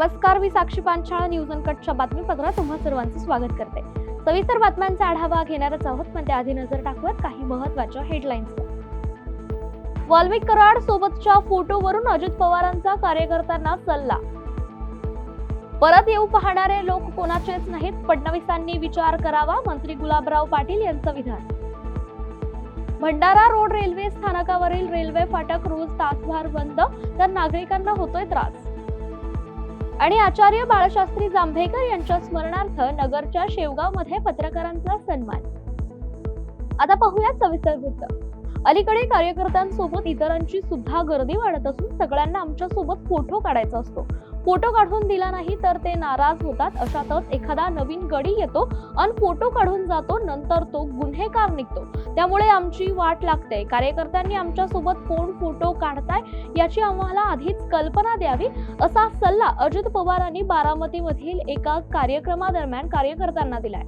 नमस्कार मी साक्षी पांचाळ न्यूज अनकटच्या बातमीपत्रात तुम्हा सर्वांचं स्वागत करते. सविस्तर बातम्यांचा आढावा घेणारच आहोत पण त्याआधी नजर टाकूयात काही महत्त्वाच्या हेडलाईन्स वाल्मिक कराड सोबतच्या फोटोवरून अजित पवारांचा कार्यकर्त्यांना सल्ला. परत येऊ पाहणारे लोक कोणाचेच नाहीत फडणवीसांनी विचार करावा मंत्री गुलाबराव पाटील यांचं विधान. भंडारा रोड रेल्वे स्थानकावरील रेल्वे फाटक रोज तासभर बंद तर नागरिकांना होतोय त्रास. आणि आचार्य बाळशास्त्री जांभेकर यांच्या स्मरणार्थ नगरच्या शेवगावमध्ये पत्रकारांचा सन्मान. आता पाहूयात सविस्तर वृत्त. अलीकडे कार्यकर्त्यांसोबत इतरांची सुद्धा गर्दी वाढत असून सगळ्यांना आमच्यासोबत फोटो काढायचा असतो. फोटो काढून दिला नाही तर ते नाराज होतात. अशातच एखादा नवीन गडी येतो आणि फोटो काढून जातो नंतर तो गुन्हेगार निघतो. त्यामुळे आमची वाट लागते. कार्यकर्त्यांनी आमच्यासोबत कोण फोटो काढताय याची आम्हाला आधीच कल्पना द्यावी. असा सल्ला अजित पवारांनी बारामतीमधील एका कार्यक्रमादरम्यान कार्यकर्त्यांना दिलाय.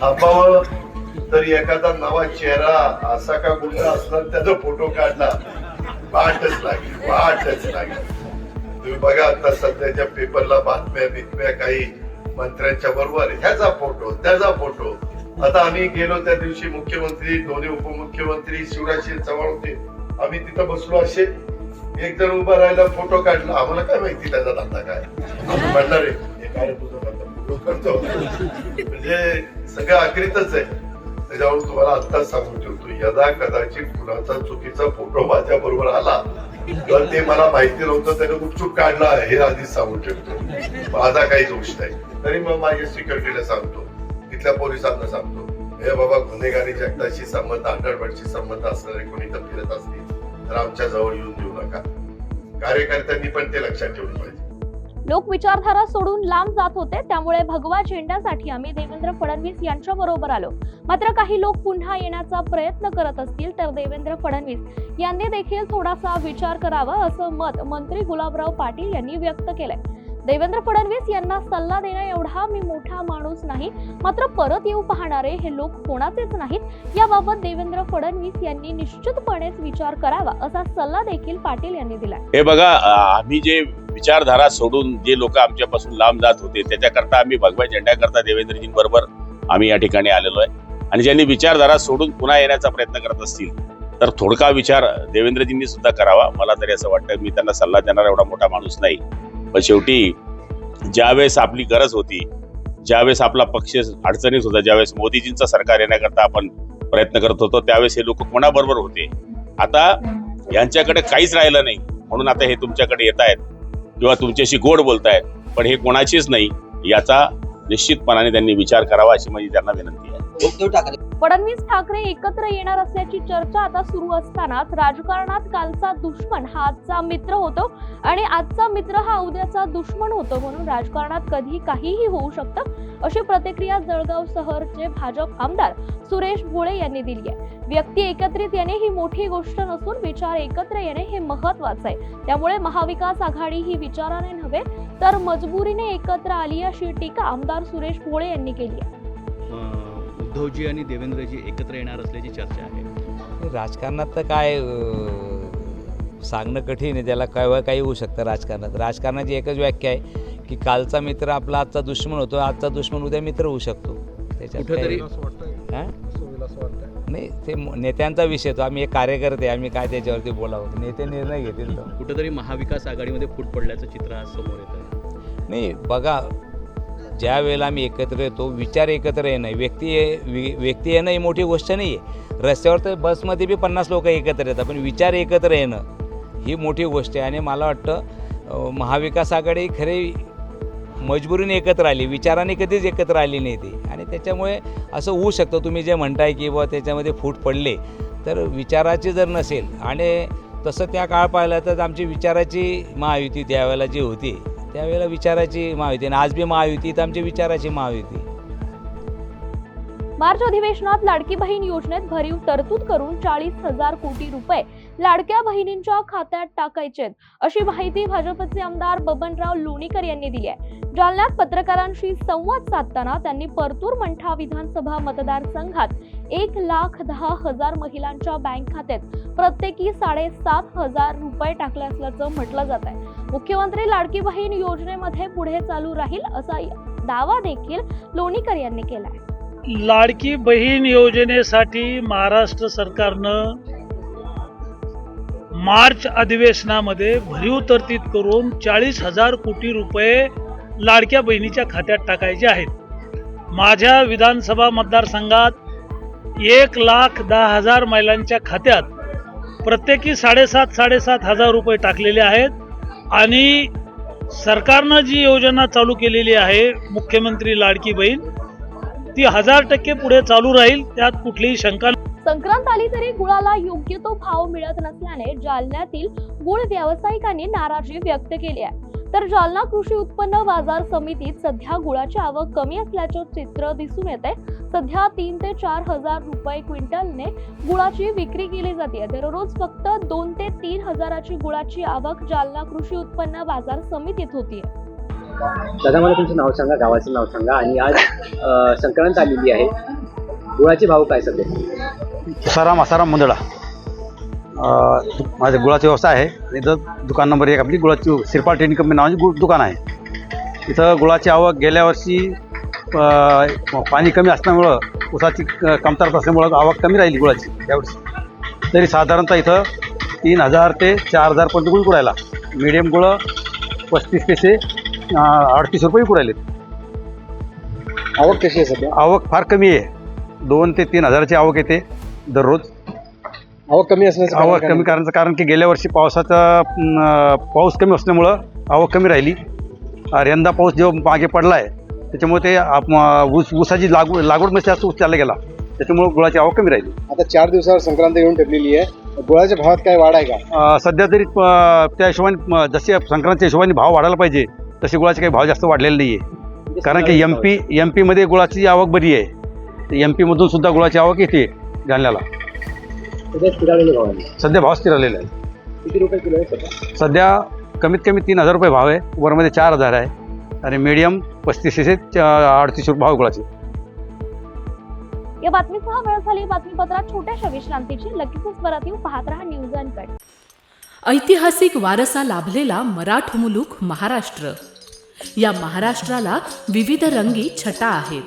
थांबावं तरी एखादा नवा चेहरा असा का गुंडा असला त्याचा फोटो काढला वाटच लागेल वाटच लागेल. तुम्ही बघा आता सध्याच्या पेपरला बातम्या बितम्या काही मंत्र्यांच्या बरोबर ह्याचा फोटो त्याचा फोटो. आता आम्ही गेलो त्या दिवशी मुख्यमंत्री दोन्ही उपमुख्यमंत्री शिवराज सिंग चव्हाण होते. आम्ही तिथं बसलो असे. एक जण उभा राहिला फोटो काढला. आम्हाला काय माहिती त्याचा धंदा काय? आम्ही म्हणणार आहे काय फोटो करतो म्हणजे सगळं आखरीतच आहे. त्याच्यावर तुम्हाला आत्ताच सांगून ठेवतो यदा कदाचित कुणाचा चुकीचा फोटो माझ्या बरोबर आला पण ते मला माहिती नव्हतं त्याने गुपचूप काढला हे आधीच सांगून ठेवतो माझा काही दोष नाही. तरी मग माझ्या सिक्युरिटीला सांगतो. तिथल्या पोलिसांना सांगतो. हे बाबा गुन्हेगारी जगताशी संबंध अंडरवर्डशी संबंध असणारे कोणी फिरत असतील तर आमच्या जवळ येऊन देऊ नका. कार्यकर्त्यांनी पण ते लक्षात ठेवलं पाहिजे. लोक विचारधारा सोडून लांब जात होते त्यामुळे भगवा झेंड्यासाठी आम्ही देवेंद्र फडणवीस यांच्या बरोबर आलो. मात्र काही लोक पुन्हा येण्याचा प्रयत्न करत असतील तर देवेंद्र फडणवीस यांनी देखील थोडासा विचार करावा असं मत मंत्री गुलाबराव पाटील यांनी व्यक्त केलंय. देवेंद्र फडणवीस यांना सल्ला देणं एवढा मी मोठा माणूस नाही मात्र परत येऊ पाहणारे हे लोक कोणाचेच नाहीत. याबाबत देवेंद्र फडणवीस यांनी निश्चितपणेच विचार करावा असा सल्ला देखील पाटील यांनी दिलाय. हे बघा आम्ही जे विचारधारा सोडून जे लोक आमच्यापासून लांब जात होते त्याच्याकरता आम्ही भगव्या झेंड्याकरता देवेंद्रजींबरोबर आम्ही या ठिकाणी आलेलो आहे. आणि ज्यांनी विचारधारा सोडून पुन्हा येण्याचा प्रयत्न करत असतील तर थोडका विचार देवेंद्रजींनी सुद्धा करावा. मला तरी असं वाटतं मी त्यांना सल्ला देणारा एवढा मोठा माणूस नाही. पण शेवटी ज्यावेळेस आपली गरज होती ज्यावेळेस आपला पक्ष अडचणीत होता ज्यावेळेस मोदीजींचं सरकार येण्याकरता आपण प्रयत्न करत होतो त्यावेळेस हे लोक कोणाबरोबर होते? आता यांच्याकडे काहीच राहिलं नाही. म्हणून आता हे तुमच्याकडे येत आहेत किंवा तुमच्याशी गोड बोलतायत. पण हे कोणाचीच नाही याचा निश्चितपणाने त्यांनी विचार करावा अशी माझी त्यांना विनंती उद्धव ठाकरे. फडणवीस ठाकरे एकत्र येणार असल्याची चर्चा आता सुरू असतानाच राजकारणात कालचा दुश्मन हा आजचा मित्र होतो आणि आजचा मित्र हा उद्याचा दुश्मन होतो म्हणून राजकारणात कधी काहीही होऊ शकतं अशी प्रतिक्रिया जळगाव शहरचे भाजप आमदार सुरेश भोळे यांनी दिली आहे. व्यक्ती एकत्रित येणे ही मोठी गोष्ट नसून विचार एकत्र येणे हे महत्वाचं आहे. त्यामुळे महाविकास आघाडी ही विचाराने नव्हे तर मजबुरीने एकत्र आली अशी टीका आमदार सुरेश भोळे यांनी केली आहे. उद्धवजी आणि देवेंद्रजी एकत्र येणार असल्याची चर्चा आहे. राजकारणात तर काय सांगणं कठीण आहे. त्याला केव्हा काही होऊ शकतं राजकारणात. राजकारणाची एकच व्याख्या आहे की कालचा मित्र आपला आजचा दुश्मन होतो. आजचा दुश्मन उद्या मित्र होऊ शकतो. त्याच्यात हां? नाही ते नेत्यांचा विषय तो. आम्ही एक कार्यकर्ते आम्ही काय त्याच्यावरती बोलावं? नेते निर्णय घेतील तो. कुठेतरी महाविकास आघाडीमध्ये फूट पडल्याचं चित्र आज समोर येत नाही बघा ज्या वेळेला आम्ही एकत्र येतो विचार एकत्र येणं व्यक्ती वि- व्यक्ती येणं ही मोठी गोष्ट नाही आहे रस्त्यावर तर बसमध्ये बी पन्नास लोक एकत्र येतात पण विचार एकत्र येणं ही मोठी गोष्ट आहे. आणि मला वाटतं महाविकास आघाडी खरी मजबुरीने एकत्र आली विचाराने कधीच एकत्र आली नाही ती. आणि त्याच्यामुळे असं होऊ शकतं तुम्ही जे म्हणताय की बुवा त्याच्यामध्ये फूट पडले तर विचाराची जर नसेल आणि तसं त्या काळ पाहिलं तर आमची विचाराची महायुती त्यावेळेला जी होती त्यावेळेला विचाराची महायुती आणि आज बी महायुती तर आमची विचाराची महायुती. मार्च अधिवेशनात लाडकी बहीण योजनेत भरीव तरतूद करून चाळीस हजार कोटी रुपये लाडक्या बहिणींच्या खात्यात टाकायचेत अशी माहिती भाजपचे आमदार बबनराव लोणीकर यांनी दिली आहे. जालन्यात पत्रकारांशी संवाद साधताना त्यांनी परतूर मंठा विधानसभा मतदारसंघात एक लाख दहा हजार महिलांच्या बँक खात्यात प्रत्येकी साडेसात हजार रुपये टाकले असल्याचं म्हटलं जात आहे. मुख्यमंत्री लाडकी बहीण योजनेमध्ये पुढे चालू राहील असा दावा देखील लोणीकर यांनी केलाय. लाडकी बहीण योजनेसाठी महाराष्ट्र सरकारनं मार्च अधिवेशनामध्ये भरीव तरतीद करून चाळीस हजार कोटी रुपये लाडक्या बहिणीच्या खात्यात टाकायचे आहेत. माझ्या विधानसभा मतदारसंघात एक लाख दहा हजार महिलांच्या खात्यात प्रत्येकी साडेसात साडेसात हजार रुपये टाकलेले आहेत. आणि सरकारनं जी योजना चालू केलेली आहे मुख्यमंत्री लाडकी बहीण ती हजार टक्के पुढे चालू राहील त्यात कुठलीही शंका संक्रांत आली तरी गुळाला योग्य तो भाव मिळत नसल्याने जालन्यातील गुळ व्यावसायिकांनी नाराजी व्यक्त केली आहे. तर जालना कृषी उत्पन्न बाजार समितीत सध्या गुळाची आवक कमी असल्याचे चित्र दिसून येते सध्या तीन ते चार हजार रुपये क्विंटलने गुळाची विक्री केली जाते. दररोज फक्त दोन ते तीन हजाराची गुळाची आवक जालना कृषी उत्पन्न बाजार समितीत होतीये दादा मला तुमचं नाव सांगा गावाचं नाव सांगा. आणि आज संक्रांत आलेली आहे. गुळाचे भाव काय सध्या? तुकाराम आसाराम मुंदडा. माझे गुळाचा व्यवसाय आहे. इथं दुकान नंबर एक आपली गुळाची सिरपाल ट्रेनिंग कंपनी नावाची गुळ दुकान आहे. इथं गुळाची आवक गेल्या वर्षी पाणी कमी असल्यामुळं ऊसाची कमतरता असल्यामुळं आवक कमी राहिली गुळाची यावर्षी. तरी साधारणतः इथं तीन हजार ते चार हजारपर्यंत गुळ कुरायला मिडियम गुळं पस्तीस पैसे अडतीस रुपये कुरायले आवक कशी आहे सध्या? आवक फार कमी आहे. दोन ते तीन हजाराची आवक येते दररोज. आवक कमी असण्याचं आवक? कमी करायचं कारण की गेल्या वर्षी पावसाचा पाऊस कमी असल्यामुळं आवक कमी राहिली. यंदा पाऊस जो मागे पडला आहे त्याच्यामुळे ते आप- ऊस ऊसाची लागवड लागवड जास्त ऊस चालला गेला. त्याच्यामुळे गुळाची आवक कमी राहिली. आता चार दिवसावर संक्रांत येऊन ठेवलेली आहे. गुळाच्या भावात काय वाढ आहे का? अं, सध्या तरी अं, त्या हिशोबाने जसे संक्रांतीच्या हिशोबाने भाव वाढायला पाहिजे तसे गुळाचे काही भाव जास्त वाढलेले नाही आहे कारण की एम पी एम पीमध्ये गुळाची आवक बरी आहे. एम पीमधून सुद्धा गुळाची आवक येते जालन्याला. सध्या भाव आहे सध्या भाव स्थिर आलेले आहे किती रुपये किलो आहे सध्या? सध्या कमीत कमी तीन हजार रुपये भाव आहे. वरमध्ये चार हजार आहे. आणि मीडियम पस्तीस ते अडतीस रुपये भाव गुळाचे. या बातमीसह वेळ झाली बातमीपत्रात छोट्याशा विश्रांतीची लगेचच परत येऊ पाहत रहा न्यूज अँड कट ऐतिहासिक वारसा लाभलेला मराठ मुलूक महाराष्ट्र. या महाराष्ट्राला विविध रंगी छटा आहेत.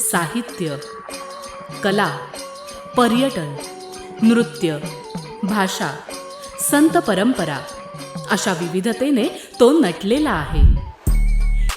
साहित्य कला पर्यटन नृत्य भाषा संत परंपरा अशा विविधतेने तो नटलेला आहे.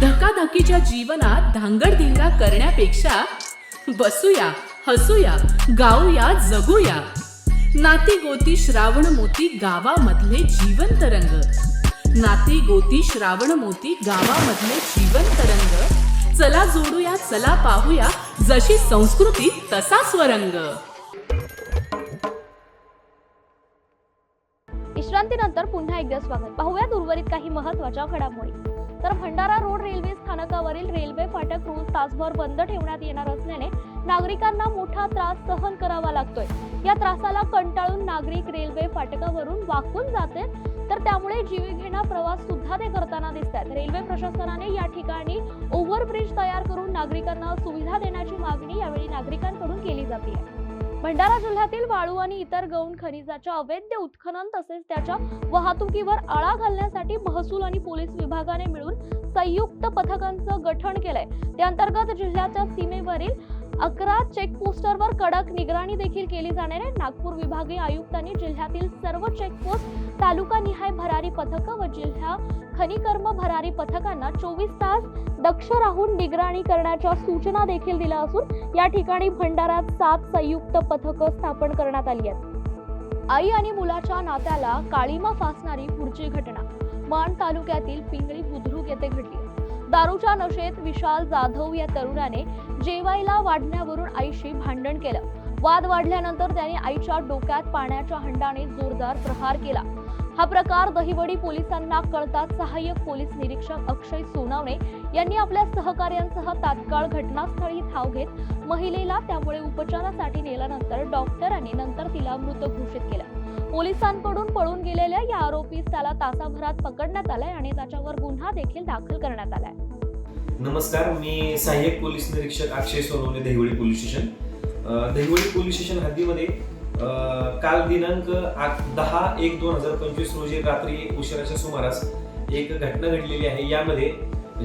धकाधकीच्या जीवनात धांगडधिंगा करण्यापेक्षा बसूया हसूया गाऊया जगूया. नाती गोती श्रावण मोती गावामधले जीवन तरंग नाती गोती श्रावण मोती गावामधले जीवन तरंग चला जोडूया चला पाहूया जशी संस्कृती तसा स्वरंग. विश्रांतीनंतर पुन्हा एकदा स्वागत. पाहूया उर्वरित काही महत्त्वाच्या घडामोडी. तर भंडारा रोड रेल्वे स्थानकावरील रेल्वे फाटक रोज तासभर बंद ठेवण्यात येणार असल्याने नागरिकांना मोठा त्रास सहन करावा लागतोय. या त्रासाला कंटाळून नागरिक रेल्वे फाटकावरून वाकून जाते. तर त्यामुळे जीवघेणा प्रवास सुद्धा ते करताना दिसतात. रेल्वे प्रशासनाने या ठिकाणी ओव्हरब्रिज तयार करून नागरिकांना सुविधा देण्याची मागणी यावेळी नागरिकांकडून केली जाते. भंडारा जिल्ह्यातील वाळू आणि इतर गौण खनिजाच्या अवैध उत्खनन तसेच त्याच्या वाहतुकीवर आळा घालण्यासाठी महसूल आणि पोलीस विभागाने मिळून संयुक्त पथकांचं गठन केलंय. त्या अंतर्गत जिल्ह्याच्या सीमेवरील अकरा चेकपोस्टरवर कडक निगराणी देखील केली जाणार आहे. नागपूर विभागीय आयुक्तांनी जिल्ह्यातील सर्व चेकपोस्ट तालुकानिहाय भरारी पथकं व जिल्हा खनिकर्म भरारी पथकांना चोवीस तास दक्ष राहून निगराणी करण्याच्या सूचना देखील दिल्या असून या ठिकाणी भंडारात सात संयुक्त पथकं स्थापन करण्यात आली आहेत. आई आणि मुलाच्या नात्याला काळीमा फासणारी पुढची घटना. माण तालुक्यातील पिंगळी बुद्रुक येथे घडली दारूच्या नशेत विशाल जाधव या तरुणाने जेवायला वाढण्यावरून आईशी भांडण केलं. वाद वाढल्यानंतर त्याने आईच्या डोक्यात पाण्याच्या हंडाने जोरदार प्रहार केला. हा प्रकार दहिवडी पोलिसांना कळताच सहाय्यक पोलीस निरीक्षक अक्षय सोनावणे यांनी आपल्या सहकार्यांसह तात्काळ घटनास्थळी धाव घेत महिलेला त्यामुळे उपचारासाठी नेल्यानंतर डॉक्टरांनी नंतर तिला मृत घोषित केलं. पोलिसांकडून पळून गेलेल्या या आरोपीस त्याला तासाभरात पकडण्यात आलंय आणि त्याच्यावर गुन्हा देखील दाखल करण्यात आलाय. नमस्कार मी सहाय्यक पोलीस निरीक्षक अक्षय सोनवणे दहिवडी पोलीस स्टेशन. अ, दहिवडी पोलीस स्टेशन हद्दीमध्ये काल दिनांक दहा एक दोन हजार पंचवीस रोजी रात्री उशिराच्या सुमारास एक घटना घडलेली आहे. यामध्ये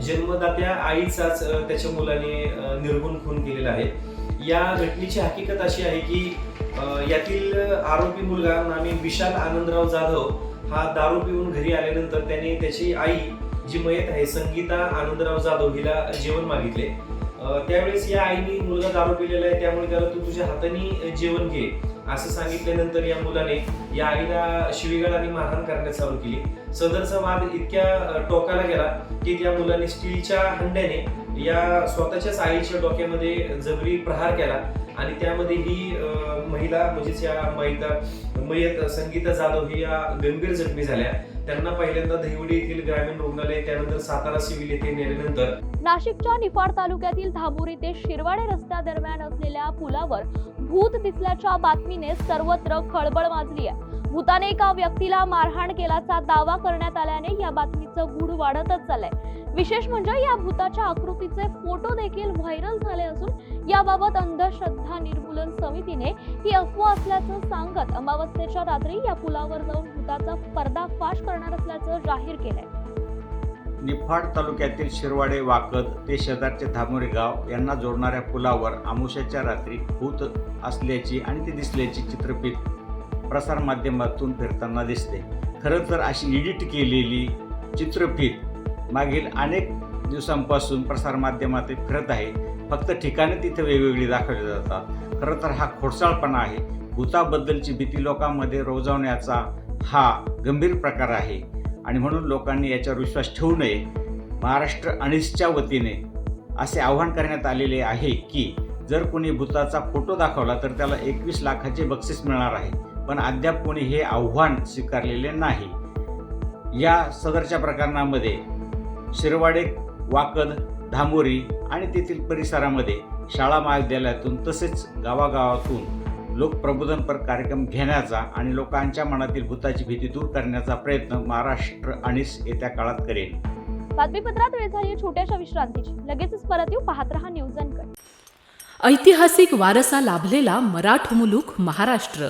जन्मदात्या आईचाच त्याच्या मुलाने निर्गुण खून केलेला आहे. या घटनेची हकीकत अशी आहे की यातील आरोपी मुलगा नामी विशाल आनंदराव जाधव हा दारू पिऊन घरी आल्यानंतर त्याने त्याची आई जी मयत आहे संगीता आनंदराव जाधव हिला जेवण मागितले. त्यावेळेस या आईने मुलगा दारू पिलेला आहे त्यामुळे त्याला तू तुझ्या हाताने जेवण घे असं सांगितल्यानंतर या मुलाने या आईला शिवीगाळ आणि मारहाण करण्यास चालू केली. सदरचा वाद इतक्या टोकाला गेला की त्या मुलाने स्टीलच्या हंड्याने या स्वतःच्याच आईच्या डोक्यामध्ये जबरी प्रहार केला आणि त्यामध्ये ही महिला म्हणजेच या महिला मयत संगीता जाधव ही या गंभीर जखमी झाल्या. त्यांना पहिल्यांदा दहिवडी येथील ग्रामीण रुग्णालय त्यानंतर सातारा सिव्हिल येथे नेल्यानंतर. नाशिकच्या निफाड तालुक्यातील धामोरी ते शिरवाडे रस्त्यादरम्यान असलेल्या पुलावर भूत दिसल्याच्या बातमीने सर्वत्र खळबळ माजली आहे. भूताने एका व्यक्तीला मारहाण केल्याचा दावा करण्यात आल्याने या बातमीचं गूढ वाढतच चाललंय. विशेष म्हणजे या भूताच्या आकृतीचे फोटो देखील व्हायरल झाले असून याबाबत अंधश्रद्धा निर्मूलन समितीने ही अफवा असल्याचं सांगत अमावस्येच्या रात्री या पुलावर जाऊन भूताचा पर्दाफाश करणार असल्याचं जाहीर केलंय. निफाड तालुक्यातील शिरवाडे वाकद ते शेजारचे धामोरे गाव यांना जोडणाऱ्या पुलावर आमुष्याच्या रात्री भूत असल्याची आणि ती दिसल्याची चित्रफित प्रसारमाध्यमातून फिरताना दिसते. खरं तर अशी एडिट केलेली चित्रफित मागील अनेक दिवसांपासून प्रसारमाध्यमात फिरत आहे. फक्त ठिकाणे तिथे वेगवेगळी दाखवली जातात. खरं तर हा खोडसाळपणा आहे. भूताबद्दलची भीती लोकांमध्ये रोजवण्याचा हा गंभीर प्रकार आहे. आणि म्हणून लोकांनी याच्यावर विश्वास ठेवू नये. महाराष्ट्र अनिसच्या वतीने असे आवाहन करण्यात आलेले आहे की जर कोणी भूताचा फोटो दाखवला तर त्याला एकवीस लाखाचे बक्षीस मिळणार आहे. पण अद्याप कोणी हे आव्हान स्वीकारलेले नाही. या सदरच्या प्रकरणामध्ये शिरवाडे वाकद धामोरी आणि तेथील परिसरामध्ये शाळा महाविद्यालयातून तसेच गावागावातून लोकप्रबोधनपर कार्यक्रम घेण्याचा आणि लोकांच्या मनातील भूताची भीती दूर करण्याचा प्रयत्न महाराष्ट्र अणीस येत्या काळात करेल. बातमीपत्रात वेळ झाली छोट्याशा विश्रांतीची. लगेचच परत येऊ पाहत रहा न्यूज ऐतिहासिक वारसा लाभलेला मराठ मुलूक महाराष्ट्र.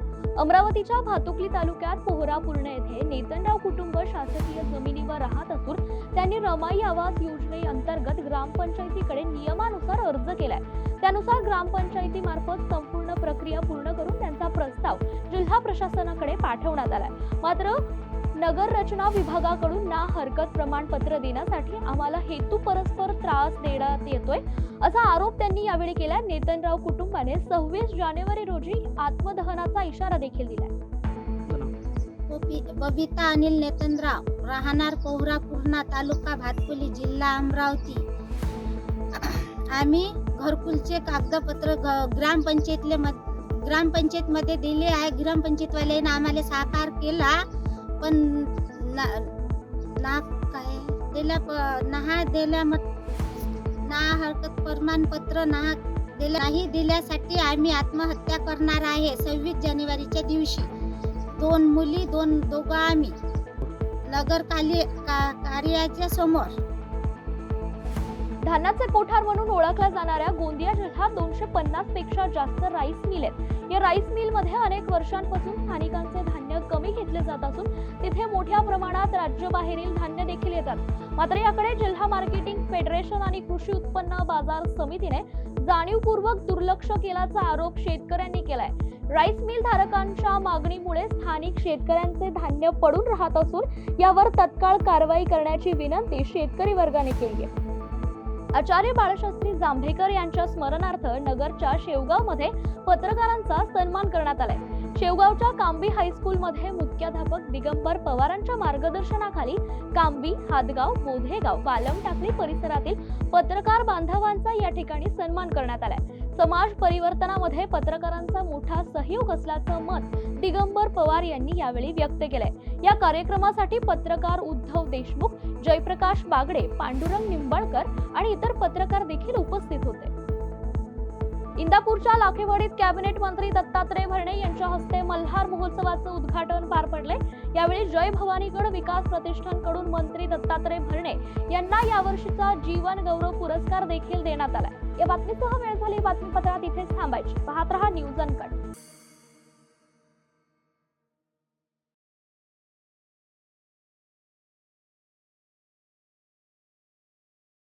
अमरावतीच्या भातुकली तालुक्यात पोहरापूर्ण येथे नेतनराव कुटुंब शासकीय जमिनीवर राहत असून त्यांनी रमाई आवास योजनेअंतर्गत ग्रामपंचायतीकडे नियमानुसार अर्ज केलाय. त्यानुसार ग्रामपंचायतीमार्फत संपूर्ण प्रक्रिया पूर्ण करून त्यांचा प्रस्ताव जिल्हा प्रशासनाकडे पाठवण्यात आलाय. मात्र नगर रचना विभागाकडून ना हरकत प्रमाणपत्र देण्यासाठी आम्हाला हेतू परस्पर त्रास देण्यात येतोय असा आरोप त्यांनी यावेळी केला. नेतनराव कुटुंबाने सव्वीस जानेवारी रोजी आत्मदहनाचा इशारा देखील दिलाय बबी- बबिता अनिल नेतनराव राहणार पोहरा पूर्णा तालुका भातकुली जिल्हा अमरावती. आम्ही घरकुलचे कागदपत्र ग- ग्रामपंचायतले ग्रामपंचायतमध्ये दिले आहे. ग्रामपंचायतवाल्याने आम्हाला साकार केला पण ना ना काय दिल्या प- नहा दिल्या मत ना हरकत प्रमाणपत्र ना दिल्या नाही दिल्यासाठी आम्ही आत्महत्या करणार आहे सव्वीस जानेवारीच्या दिवशी. दोन मुली दोन दोघं आम्ही. नगर का कार्याच्या समोर. धान्याचे कोठार म्हणून ओळखल्या जाणाऱ्या गोंदिया जिल्ह्यात दोनशे पन्नासपेक्षा जास्त राईस मिल आहेत. या राईस मिलमध्ये अनेक वर्षांपासून स्थानिकांचे धान्य कमी घेतले जात असून तिथे मोठ्या प्रमाणात राज्याबाहेरील धान्य देखील येतात. मात्र याकडे जिल्हा मार्केटिंग फेडरेशन आणि कृषी उत्पन्न बाजार समितीने जाणीवपूर्वक दुर्लक्ष केल्याचा आरोप शेतकऱ्यांनी केलाय. राईस मिल धारकांच्या मागणीमुळे स्थानिक शेतकऱ्यांचे धान्य पडून राहत असून यावर तत्काळ कारवाई करण्याची विनंती शेतकरी वर्गाने केली आहे. आचार्य बाळशास्त्री जांभेकर यांच्या स्मरणार्थ नगरच्या शेवगावमध्ये पत्रकारांचा सन्मान करण्यात आलाय. शेवगावच्या कांबी हायस्कूलमध्ये मुख्याध्यापक दिगंबर पवारांच्या मार्गदर्शनाखाली कांबी हादगाव बोधेगाव वालम टाकली परिसरातील पत्रकार बांधवांचा या ठिकाणी सन्मान करण्यात आलाय. समाज परिवर्तनामध्ये पत्रकारांचा मोठा सहयोग असल्याचं मत दिगंबर पवार यांनी यावेळी व्यक्त केलंय. या कार्यक्रमासाठी पत्रकार उद्धव देशमुख जयप्रकाश बागडे पांडुरंग निंबाळकर आणि इतर पत्रकार देखील उपस्थित होते. इंदापूरच्या लाखेवाडीत कॅबिनेट मंत्री दत्तात्रय भरणे यांच्या हस्ते मल्हार महोत्सवाचं उद्घाटन पार पडले. यावेळी जय भवानीगड विकास प्रतिष्ठानकडून मंत्री दत्तात्रय भरणे यांना यावर्षीचा जीवन गौरव पुरस्कार देखील देण्यात आला या बातमीसह वेळ झाली बातमीपत्रात इथेच थांबायची. पाहत रहा न्यूज अनकट.